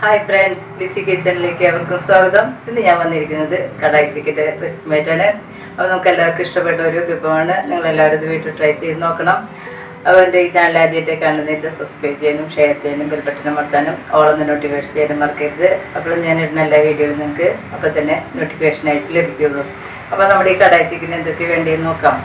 Hi friends Lissy കിച്ചണിലേക്ക് അവർക്കും സ്വാഗതം. ഇന്ന് ഞാൻ വന്നിരിക്കുന്നത് കടായി ചിക്കന്റെ റെസിപ്പിയായിട്ടാണ് അപ്പോൾ നമുക്ക് എല്ലാവർക്കും ഇഷ്ടപ്പെട്ട ഒരു വിഭവമാണ്. നിങ്ങൾ എല്ലാവരും ഇത് വീട്ടിൽ ട്രൈ ചെയ്ത് നോക്കണം. അപ്പോൾ എന്റെ ഈ ചാനൽ ആദ്യമായിട്ട് കാണുന്നത് വെച്ചാൽ സബ്സ്ക്രൈബ് ചെയ്യാനും ഷെയർ ചെയ്യാനും ബെൽ ബട്ടൺ അമർത്താനും ഓളൊന്ന് നോട്ടിഫിക്കേഷൻ ചെയ്യാനും മറക്കരുത്. അപ്പോൾ ഞാൻ ഇടുന്ന എല്ലാ വീഡിയോയും നിങ്ങൾക്ക് അപ്പോൾ തന്നെ നോട്ടിഫിക്കേഷനായിട്ട് ലഭിക്കുള്ളൂ. അപ്പോൾ നമ്മുടെ ഈ കടായി ചിക്കൻ എന്തൊക്കെ വേണ്ടിയെന്ന് നോക്കാം.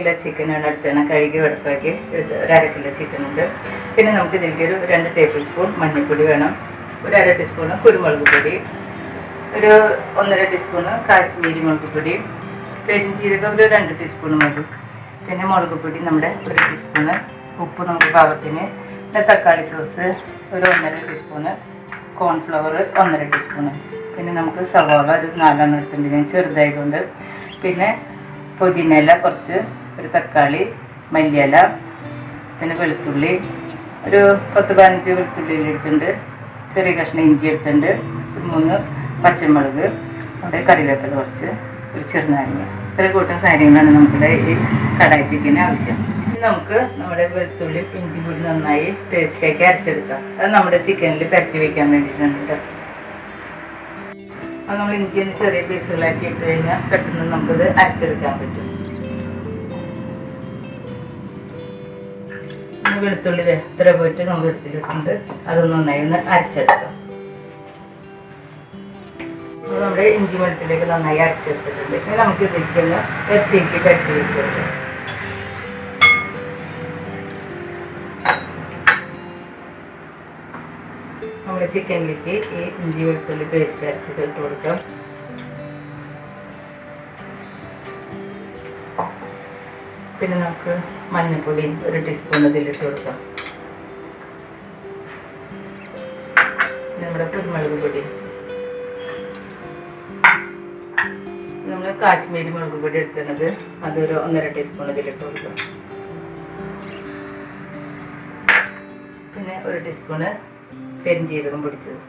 കിലോ ചിക്കനാണ് എടുത്തത് കഴുകി വെടുപ്പാക്കി എടുത്ത് ഒരു അര കിലോ ചിക്കൻ ഉണ്ട് പിന്നെ നമുക്ക് ഇതിലേക്ക് ഒരു രണ്ട് ടേബിൾ സ്പൂൺ മഞ്ഞൾപ്പൊടി വേണം. ഒരു അര ടീസ്പൂണ് കുരുമുളക് പൊടി. ഒരു ഒന്നര ടീസ്പൂണ് കാശ്മീരി മുളക് പൊടി. പെരിഞ്ചീരകം ഒരു രണ്ട് ടീസ്പൂൺ മതി. പിന്നെ മുളക് പൊടി നമ്മുടെ ഒരു ടീസ്പൂണ് ഉപ്പ് നമുക്ക് പാകത്തിന്. പിന്നെ തക്കാളി സോസ് ഒരു ഒന്നര ടീസ്പൂണ് കോൺഫ്ലവർ ഒന്നര ടീസ്പൂണ് പിന്നെ നമുക്ക് സവാള ഒരു നാലെണ്ണം എടുത്തിട്ടുണ്ട്. ഞാൻ ചെറുതായതുകൊണ്ട്. പിന്നെ പുതിനയില കുറച്ച് ഒരു തക്കാളി മല്ലിയില പിന്നെ വെളുത്തുള്ളി ഒരു പത്ത് പതിനഞ്ച് വെളുത്തുള്ളി എടുത്തിട്ടുണ്ട്. ചെറിയ കഷ്ണം ഇഞ്ചി എടുത്തിട്ടുണ്ട്. മൂന്ന് പച്ചമുളക് അവിടെ കറിവേപ്പില കുറച്ച് ഒരു ചെറുനാരങ്ങ. ഇത്ര കൂട്ടം കാര്യങ്ങളാണ് നമുക്കിവിടെ ഈ കടായി ചിക്കന് ആവശ്യം. ഇനി നമുക്ക് നമ്മുടെ വെളുത്തുള്ളി ഇഞ്ചി കൂടി നന്നായി പേസ്റ്റാക്കി അരച്ചെടുക്കാം. അത് നമ്മുടെ ചിക്കനിൽ പരട്ടി വെക്കാൻ വേണ്ടിയിട്ടാണ് കേട്ടോ. അത് നമ്മൾ ഇഞ്ചിന് ചെറിയ പീസുകളാക്കി ഇട്ട് കഴിഞ്ഞാൽ പെട്ടെന്ന് നമുക്കത് അരച്ചെടുക്കാൻ പറ്റും. വെളുത്തുള്ളി ദേ ഇത്ര പോയിട്ട് നമ്മൾ എടുത്തിട്ടുണ്ട്? അതൊന്ന് നന്നായി ഒന്ന് അരച്ചെടുക്കാം. നമ്മുടെ ഇഞ്ചി വെളുത്തുള്ളിയൊക്കെ നന്നായി അരച്ചെടുത്തിട്ടുണ്ട്. ഇനി നമുക്ക് ഒന്ന് ഇറച്ചിക്ക് പറ്റി വെച്ചെടുക്കാം നമ്മുടെ ചിക്കനിലേക്ക് ഈ ഇഞ്ചി വെളുത്തുള്ളി പേസ്റ്റ് അരച്ചിട്ട് ഇട്ട് കൊടുക്കാം. പിന്നെ നമുക്ക് മഞ്ഞൾപ്പൊടി ഒരു ടീസ്പൂൺ ഇതിലിട്ട് കൊടുക്കാം. നമ്മുടെ കുരുമുളക് പൊടി. നമ്മൾ കാശ്മീരി മുളക് പൊടി എടുക്കുന്നത് അതൊരു ഒന്നര ടീസ്പൂൺ ഇതിലിട്ട് കൊടുക്കാം. പിന്നെ ഒരു ടീസ്പൂണ് പെരുംജീരകം പൊടിച്ചത്.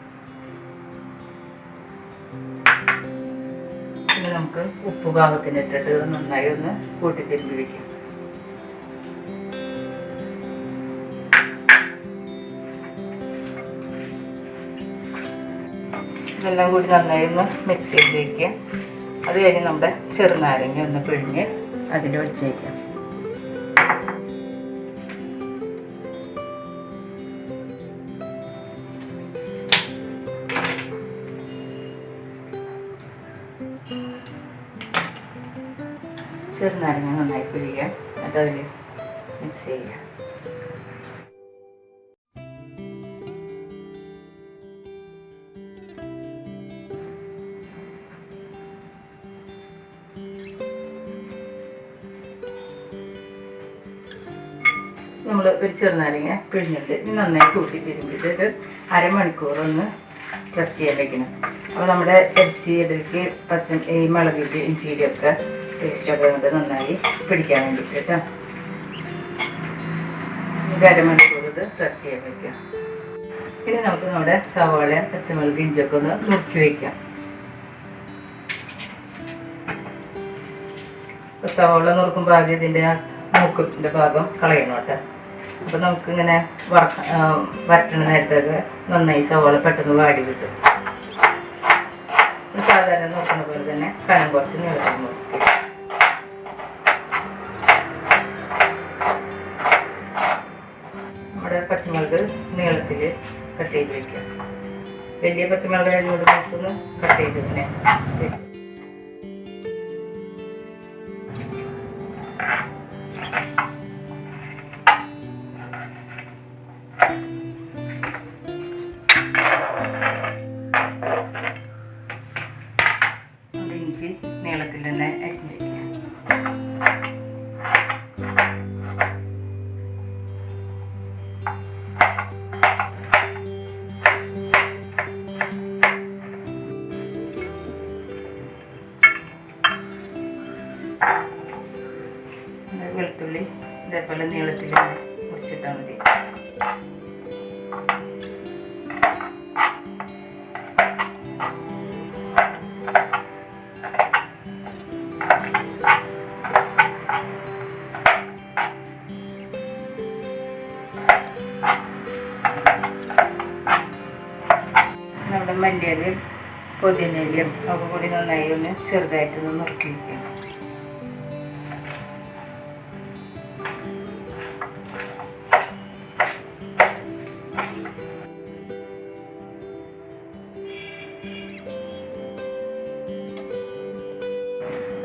പിന്നെ നമുക്ക് ഉപ്പ് പാകത്തിന് ഇട്ടിട്ട് നന്നായി ഒന്ന് കൂട്ടി തിരുമ്പി വെക്കാം. ഇതെല്ലാം കൂടി നന്നായി ഒന്ന് മിക്സ് ചെയ്ത് വയ്ക്കുക അത് കഴിഞ്ഞ് നമ്മുടെ ചെറുനാരങ്ങ ഒന്ന് പിഴിഞ്ഞ് അതിൽ ഒഴിച്ച് വയ്ക്കാം ചെറുനാരങ്ങ നന്നായി പിഴിയുക. എന്നിട്ട് അതിൽ മിക്സ് ചെയ്യുക. നമ്മൾ ഒരു ചെറുനാരങ്ങ പിഴിഞ്ഞിട്ട് നന്നായി കൂട്ടി തിരിഞ്ഞിട്ട് ഒരു അരമണിക്കൂർ ഒന്ന് പ്രസ് ചെയ്യാൻ വയ്ക്കണം അപ്പോൾ നമ്മുടെ ഇടയ്ക്ക് പച്ച ഈ മുളകിന്റെ ഇഞ്ചിയുടെ ഒക്കെ ടേസ്റ്റൊക്കെ നമുക്ക് നന്നായി പിടിക്കാൻ വേണ്ടിയിട്ട് കേട്ടോ. ഒരു അരമണിക്കൂർ ഇത് പ്രസ് ചെയ്യാൻ വയ്ക്കാം ഇനി നമുക്ക് നമ്മുടെ സവാള പച്ചമുളക് ഇഞ്ചിയൊക്കെ ഒന്ന് നുറുക്കി വയ്ക്കാം സവാള നുറുക്കുമ്പോൾ ആദ്യം ഇതിന്റെ മൂക്കിന്റെ ഭാഗം കളയണം കേട്ടോ. അപ്പോൾ നമുക്കിങ്ങനെ വറക്ക വരട്ടണ നേരത്തൊക്കെ നന്നായി സവാള പെട്ടെന്ന് വാടി കിട്ടും. സാധാരണ നോക്കുന്ന പോലെ തന്നെ കനം കുറച്ച് നീളം നമ്മുടെ പച്ചമുളക് നീളത്തിൽ കട്ട് ചെയ്ത് വെക്കുക. വലിയ പച്ചമുളക് അതിനോട് നോക്കുന്നു കട്ട് ചെയ്ത് ഇങ്ങനെ വെച്ച് ഇതേപോലെ നീളത്തിൽ മുറിച്ചിട്ടാൽ മതി. നമ്മുടെ മല്ലിയിലയും പുതിനയിലയും ഒക്കെ കൂടി നന്നായി ഒന്ന് ചെറുതായിട്ടൊന്ന് നുറുക്കി വയ്ക്കാം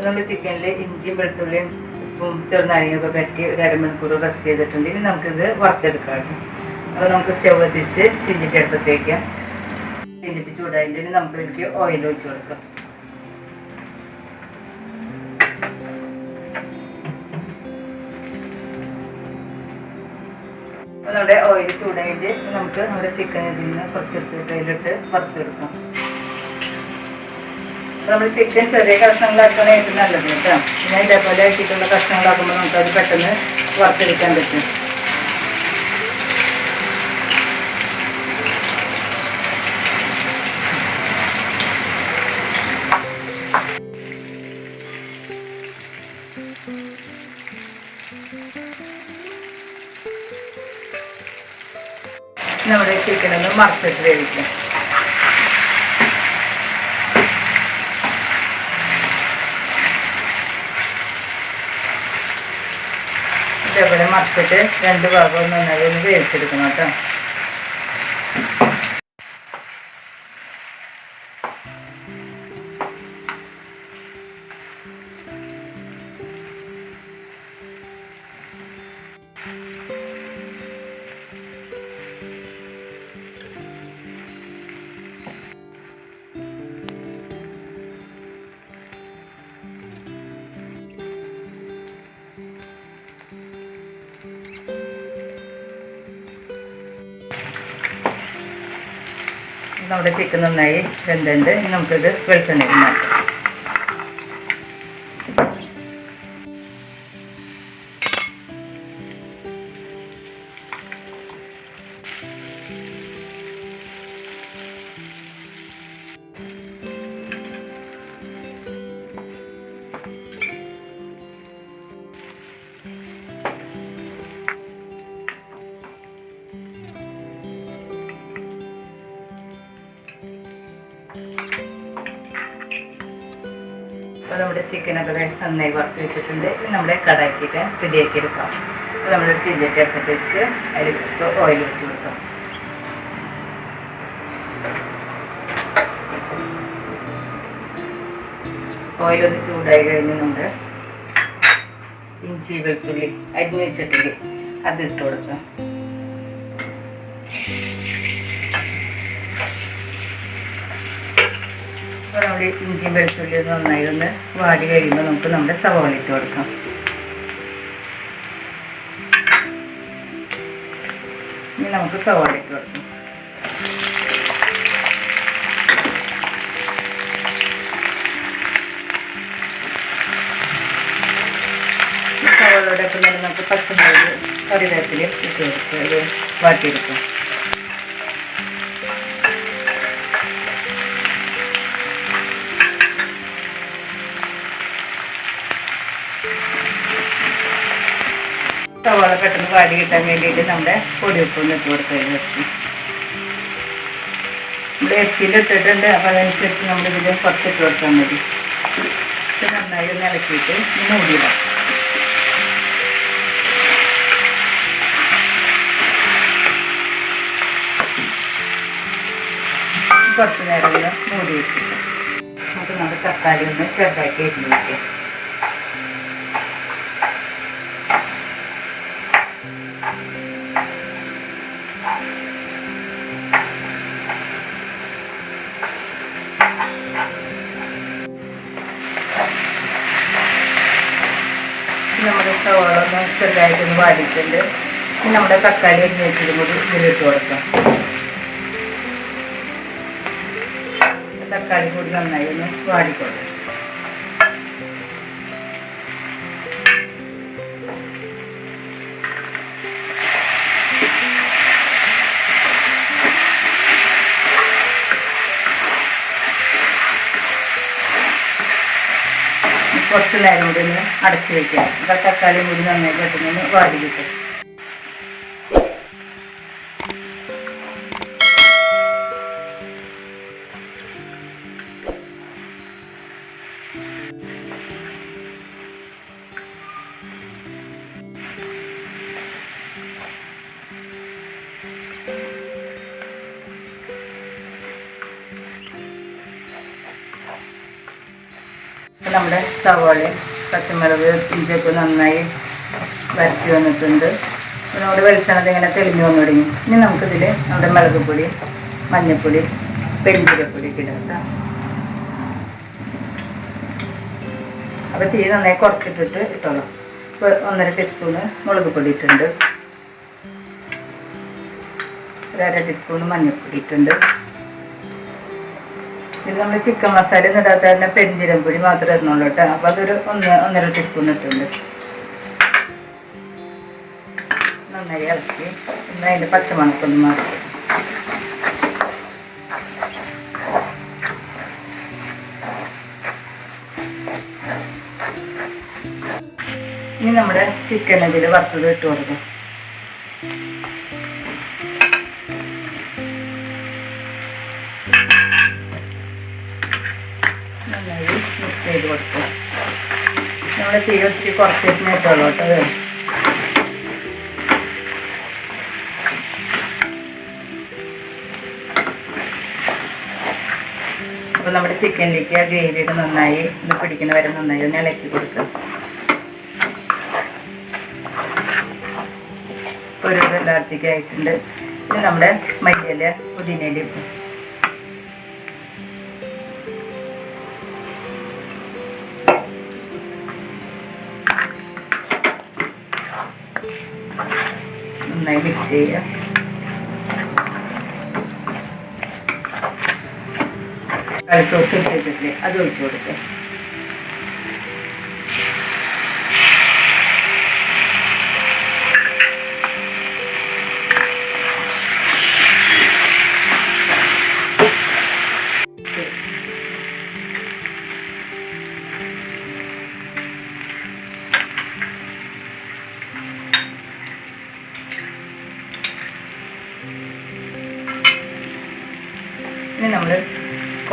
നമ്മൾ ചിക്കനിൽ ഇഞ്ചിയും വെളുത്തുള്ളിയും ഉപ്പും ചെറുനാരങ്ങയൊക്കെ പറ്റി ഒരു അരമണിക്കൂർ റെസ്റ്റ് ചെയ്തിട്ടുണ്ട്. ഇനി നമുക്കിത് വറുത്തെടുക്കാം അപ്പോൾ നമുക്ക് സ്റ്റവ് എത്തിച്ച് ചീഞ്ചിട്ട് എടുത്തേക്കാം ചീഞ്ചിട്ട് ചൂടായിട്ട് ഇനി നമുക്ക് ഇതിലേക്ക് ഓയിൽ ഒഴിച്ച് കൊടുക്കാം. നമ്മുടെ ഓയിൽ ചൂടായിട്ട് നമുക്ക് നമ്മുടെ ചിക്കൻ ഇതിൽ നിന്ന് കുറച്ച് കയ്യിലിട്ട് വറുത്തെടുക്കാം. നമ്മൾ ചിക്കൻ ചെറിയ കഷ്ണങ്ങളാക്കണ ഏറ്റവും നല്ലത് കേട്ടോ. പിന്നെ ഇതേപോലെ ആക്കിയിട്ടുള്ള കഷ്ണങ്ങളാക്കുമ്പോൾ നമുക്ക് അത് പെട്ടെന്ന് വറുത്തെടുക്കാൻ പറ്റും. നമ്മുടെ ചിക്കനൊന്ന് മറച്ചിട്ട് വേവിക്കാം ഇതേപോലെ മറച്ചിട്ട് രണ്ട് ഭാഗവും നന്നായി ഒന്ന് വേവിച്ചെടുക്കണം കേട്ടോ. നമ്മുടെ ചിക്കൻ നന്നായി വെന്തുണ്ട് നമുക്കിത് വെളിച്ചെണ്ണയിൽ മാറ്റാം. അപ്പോൾ നമ്മുടെ ചിക്കനൊക്കെ നന്നായി വറുത്ത് വെച്ചിട്ടുണ്ട്. ഇനി നമ്മുടെ കടായി ചിക്കൻ റെഡിയാക്കി എടുക്കാം. അപ്പോൾ നമ്മൾ ചില്ലിട്ട് എടുത്തിട്ട് വെച്ച് അതിൽ കുറച്ച് ഓയിൽ ഒഴിച്ച് കൊടുക്കാം. ഓയിലൊന്ന് ചൂടായി കഴിഞ്ഞ് നമ്മൾ ഇഞ്ചി വെളുത്തുള്ളി അരിഞ്ഞ് വെച്ചിട്ടില്ലേ അത് ഇട്ട് കൊടുക്കാം. അപ്പോൾ നമ്മുടെ ഇഞ്ചി വെളുത്തുള്ളി നന്നായി ഒന്ന് വാടി കഴിയുമ്പോൾ നമുക്ക് നമ്മുടെ സവാള ഇട്ട് കൊടുക്കാം. ഇനി നമുക്ക് സവാള ഇട്ട് കൊടുക്കാം. സവാളയോടൊപ്പം തന്നെ നമുക്ക് പച്ചമുളക് കറിവേപ്പില ഇട്ട് കൊടുക്കുക വാട്ടിയെടുക്കാം. സവാള പെട്ടെന്ന് വാടി കിട്ടാൻ വേണ്ടിയിട്ട് നമ്മുടെ പൊടിയുപ്പൊന്ന് ഇട്ട് കൊടുക്കുക നമ്മുടെ നമ്മൾ ഇട്ടിട്ടുണ്ട്. അപ്പോൾ അതനുസരിച്ച് നമ്മൾ ഇതിൽ കുറച്ച് ഇട്ട് കൊടുത്താൽ മതി. നന്നായി ഒന്ന് ഇളക്കിയിട്ട് മൂടിയിടാം കുറച്ച് നേരം മൂടി വെച്ചിട്ട്. നമുക്ക് നമ്മുടെ തക്കാളി ഒന്ന് ചെറുതാക്കി എരിഞ്ഞ് നമ്മുടെ സവാള ഒന്ന് ചെറുതായിട്ടൊന്ന് വാടിയിട്ടുണ്ട്. ഇനി നമ്മുടെ തക്കാളി അരിഞ്ഞിട്ടും കൂടി ഇതിലിട്ട് കൊടുക്കാം. തക്കാളി കൂടി നന്നായി ഒന്ന് വാടിക്കൊള്ളു കുറച്ച് നേരം കൂടി ഒന്ന് അടച്ച് വയ്ക്കാം അപ്പോൾ തക്കാളി കൂടി നന്നായി പെട്ടെന്ന് വാടി കിട്ടും നമ്മുടെ സവാളയും പച്ചമുളക് ഇഞ്ചിയൊക്കെ നന്നായി വരച്ച് വന്നിട്ടുണ്ട്. ഇതിനോട് വെളിച്ചെണ്ണത് ഇങ്ങനെ തെളിഞ്ഞു വന്നു തുടങ്ങി. ഇനി നമുക്കിതിൽ നമ്മുടെ മുളക് പൊടി മഞ്ഞൾപ്പൊടി പെരുംജീരപ്പൊടി ഒക്കെ ഇടാം അപ്പോൾ തീ നന്നായി കുറച്ചിട്ടിട്ട് ഇട്ടോളാം. ഇപ്പോൾ ഒന്നര ടീസ്പൂണ് മുളക് പൊടി ഇട്ടുണ്ട് ഒരു അര ടീസ്പൂണ് മഞ്ഞൾപ്പൊടി ഇട്ടുണ്ട് ഇത് നമ്മൾ ചിക്കൻ മസാല ഒന്നും ഇടാത്ത തന്നെ പെരിഞ്ചീരം പൊടി മാത്രമേ ഇടുന്നുള്ളൂ കേട്ടോ. അപ്പോൾ അതൊരു ഒന്ന് ഒന്നര ടീസ്പൂൺ ഇട്ടുണ്ട്. നന്നായി ഇളക്കി. പിന്നെ അതിന്റെ പച്ചമണക്കൊന്ന് മാറി ഇനി നമ്മുടെ ചിക്കൻ ഇതിൽ വറുത്തത് ഇട്ട് കൊടുക്കും. നമ്മുടെ തീ വെച്ചിട്ട് കുറച്ചേക്ക് ഇട്ടുള്ളൂ കേട്ടോ അപ്പോൾ നമ്മുടെ ചിക്കനിലേക്ക് ആ ഗ്രേവിയൊക്കെ നന്നായി ഒന്ന് പിടിക്കുന്ന വരെ നന്നായി ഒന്ന് ഇളക്കി കൊടുക്കുക ഒരു എല്ലായിടത്തേക്ക് ഇത് നമ്മുടെ മല്ലിയില പുതിനയില നന്നായി മിക്സ് ചെയ്യുക കറി സോസ് ഇട്ടിട്ടില്ലേ? അത് ഒഴിച്ചു കൊടുക്കുക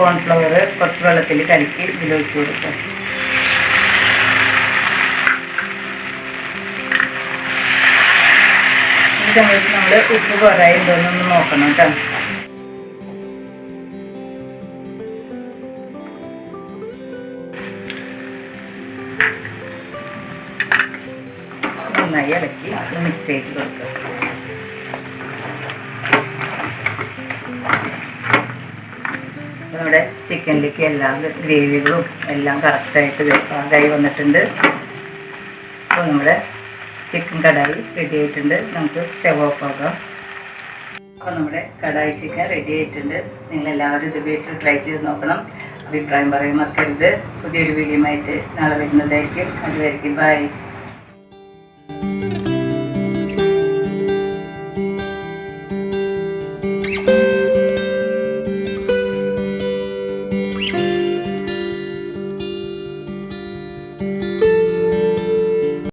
കോൺഫ്ലവർ കുറച്ച് വെള്ളത്തിൽ കലക്കി ഇതിലൊഴിച്ച് കൊടുക്കുക. ഈ സമയത്ത് നമ്മൾ ഉപ്പ് കുറയായി ഉണ്ടോയെന്നൊന്ന് നോക്കണം കേട്ടോ. നന്നായി ഇളക്കി മിക്സ് ചെയ്ത് കൊടുക്കുക. നമ്മുടെ ചിക്കനിലേക്ക് എല്ലാ ഗ്രേവികളും എല്ലാം കറക്റ്റായിട്ട് ഇതായി വന്നിട്ടുണ്ട്. അപ്പോൾ നമ്മുടെ ചിക്കൻ കടായി റെഡി ആയിട്ടുണ്ട്. നമുക്ക് സ്റ്റവ് ഓഫ് ആക്കാം. അപ്പോൾ നമ്മുടെ കടായി ചിക്കൻ റെഡി ആയിട്ടുണ്ട്. നിങ്ങൾ എല്ലാവരും ഇത് വീട്ടിൽ ട്രൈ ചെയ്ത് നോക്കണം. അഭിപ്രായം പറയാൻ മറക്കരുത്. പുതിയൊരു വീഡിയോ ആയിട്ട് നാളെ വരുന്നതായിരിക്കും. അതുവരെയ്ക്കും ബൈ